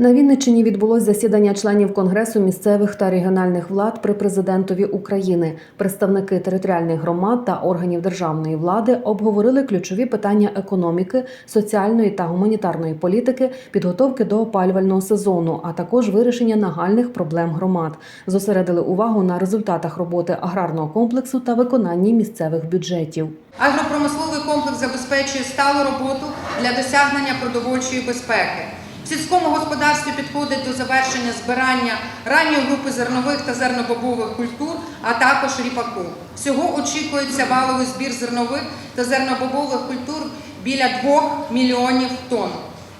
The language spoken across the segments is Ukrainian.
На Вінниччині відбулось засідання членів Конгресу місцевих та регіональних влад при президентові України. Представники територіальних громад та органів державної влади обговорили ключові питання економіки, соціальної та гуманітарної політики, підготовки до опалювального сезону, а також вирішення нагальних проблем громад. Зосередили увагу на результатах роботи аграрного комплексу та виконанні місцевих бюджетів. Агропромисловий комплекс забезпечує сталу роботу для досягнення продовольчої безпеки. Сільському господарстві підходить до завершення збирання ранньої групи зернових та зернобобових культур, а також ріпаку. Всього очікується валовий збір зернових та зернобобових культур біля 2 мільйонів тонн.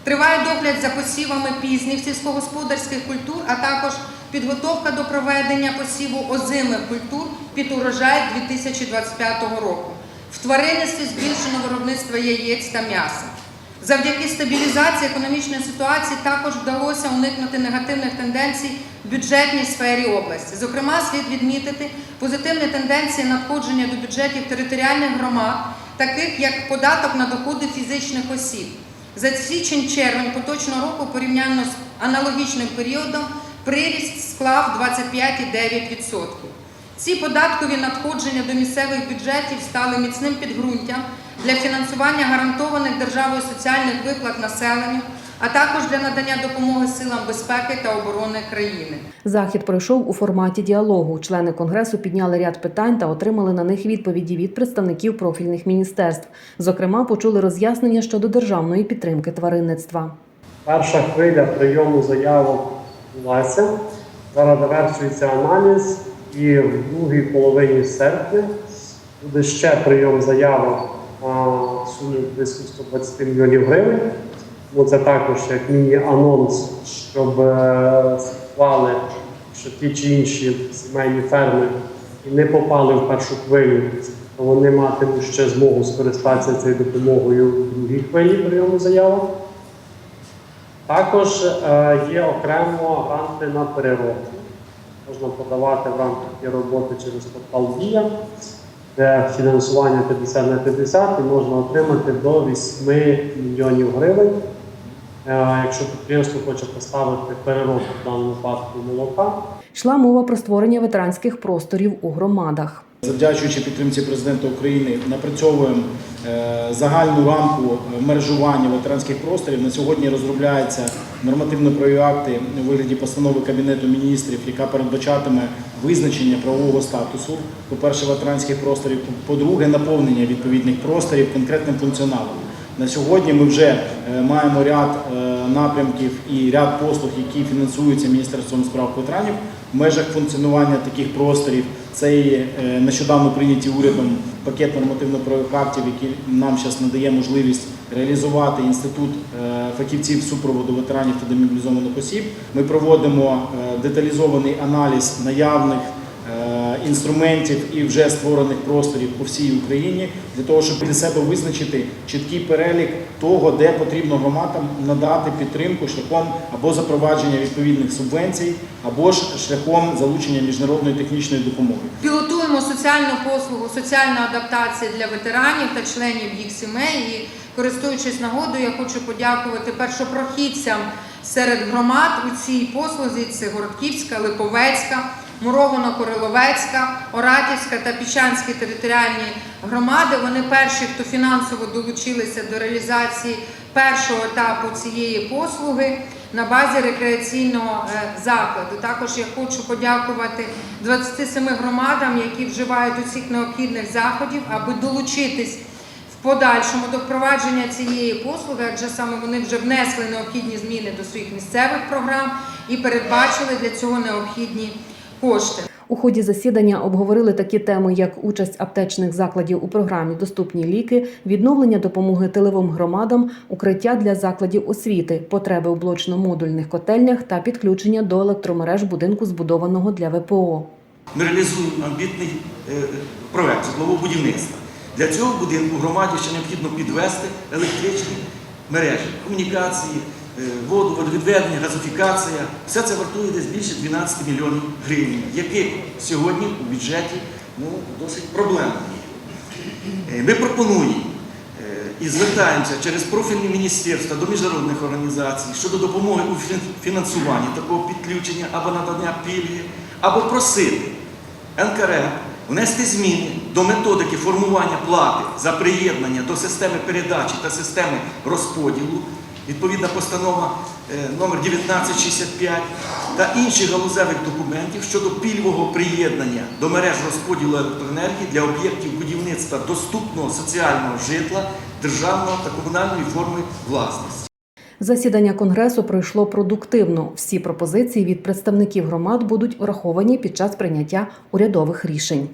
Триває догляд за посівами пізніх сільськогосподарських культур, а також підготовка до проведення посіву озимих культур під урожай 2025 року. В тваринництві збільшено виробництво яєць та м'яса. Завдяки стабілізації економічної ситуації також вдалося уникнути негативних тенденцій в бюджетній сфері області. Зокрема, слід відмітити позитивні тенденції надходження до бюджетів територіальних громад, таких як податок на доходи фізичних осіб. За січень-червень поточного року порівняно з аналогічним періодом приріст склав 25,9%. Ці податкові надходження до місцевих бюджетів стали міцним підґрунтям для фінансування гарантованих державою соціальних виплат населенню, а також для надання допомоги силам безпеки та оборони країни. Захід пройшов у форматі діалогу. Члени конгресу підняли ряд питань та отримали на них відповіді від представників профільних міністерств. Зокрема, почули роз'яснення щодо державної підтримки тваринництва. Перша хвиля прийому заявок відбулася. Зараз завершується аналіз, і в другій половині серпня буде ще прийом заявок на близько 120 мільйонів гривень. Ну, це також як міні-анонс, щоб е, що ті чи інші сімейні ферми не попали в першу хвилю, то вони матимуть ще змогу скористатися цією допомогою в другій хвилі прийому заявок. Також е, є окремо гранти на переробку. Можна подавати в рамках роботи через портал Дія, де фінансування 50 на 50 і можна отримати до 8 мільйонів гривень. Е, Якщо підприємство хоче поставити переробку в даному випадку молока, Йшла мова про створення ветеранських просторів у громадах. Завдячуючи підтримці президента України, напрацьовуємо е, загальну рамку мережування ветеранських просторів. На сьогодні розробляються нормативно-правові акти у вигляді постанови Кабінету міністрів, яка передбачатиме визначення правового статусу, по-перше, ветеранських просторів, по-друге, наповнення відповідних просторів конкретним функціоналом. На сьогодні ми вже е, маємо ряд е, напрямків і ряд послуг, які фінансуються Міністерством справ ветеранів в межах функціонування таких просторів. Це і е, нещодавно прийняті урядом пакет нормативно-правових актів, який нам зараз надає можливість реалізувати інститут фахівців супроводу ветеранів та демобілізованих осіб. Ми проводимо деталізований аналіз наявних інструментів і вже створених просторів по всій Україні для того, щоб для себе визначити чіткий перелік того, де потрібно громадам надати підтримку шляхом або запровадження відповідних субвенцій, або ж шляхом залучення міжнародної технічної допомоги. Пілотуємо соціальну послугу, соціальна адаптація для ветеранів та членів їх сімей. І користуючись нагодою, я хочу подякувати першопрохідцям серед громад у цій послузі. Це Городківська, Липовецька, Муровано-Кориловецька, Оратівська та Піщанські територіальні громади. Вони перші, хто фінансово долучилися до реалізації першого етапу цієї послуги на базі рекреаційного е, закладу. Також я хочу подякувати 27 громадам, які вживають усіх необхідних заходів, аби долучитись в подальшому до впровадження цієї послуги, адже саме вони вже внесли необхідні зміни до своїх місцевих програм і передбачили для цього необхідні кошти. У ході засідання обговорили такі теми, як участь аптечних закладів у програмі Доступні ліки, відновлення допомоги тиловим громадам, укриття для закладів освіти, потреби у блочно-модульних котельнях та підключення до електромереж будинку, збудованого для ВПО. Ми реалізуємо амбітний е, проект житлового будівництва. Для цього будинку громаді ще необхідно підвести електричні мережі, комунікації, воду, водовідведення, газифікація. Все це вартує десь більше 12 мільйонів гривень, яких сьогодні у бюджеті ну, досить проблемно. Е, Ми пропонуємо е, і звертаємося через профільні міністерства до міжнародних організацій щодо допомоги у фін- фінансуванні такого підключення або надання пільги, або просити НКРЕ внести зміни до методики формування плати за приєднання до системи передачі та системи розподілу, відповідна постанова е, номер 1965 та інших галузевих документів щодо пільгового приєднання до мереж розподілу електроенергії для об'єктів будівництва доступного соціального житла державного та комунальної форми власності. Засідання конгресу пройшло продуктивно. Всі пропозиції від представників громад будуть враховані під час прийняття урядових рішень.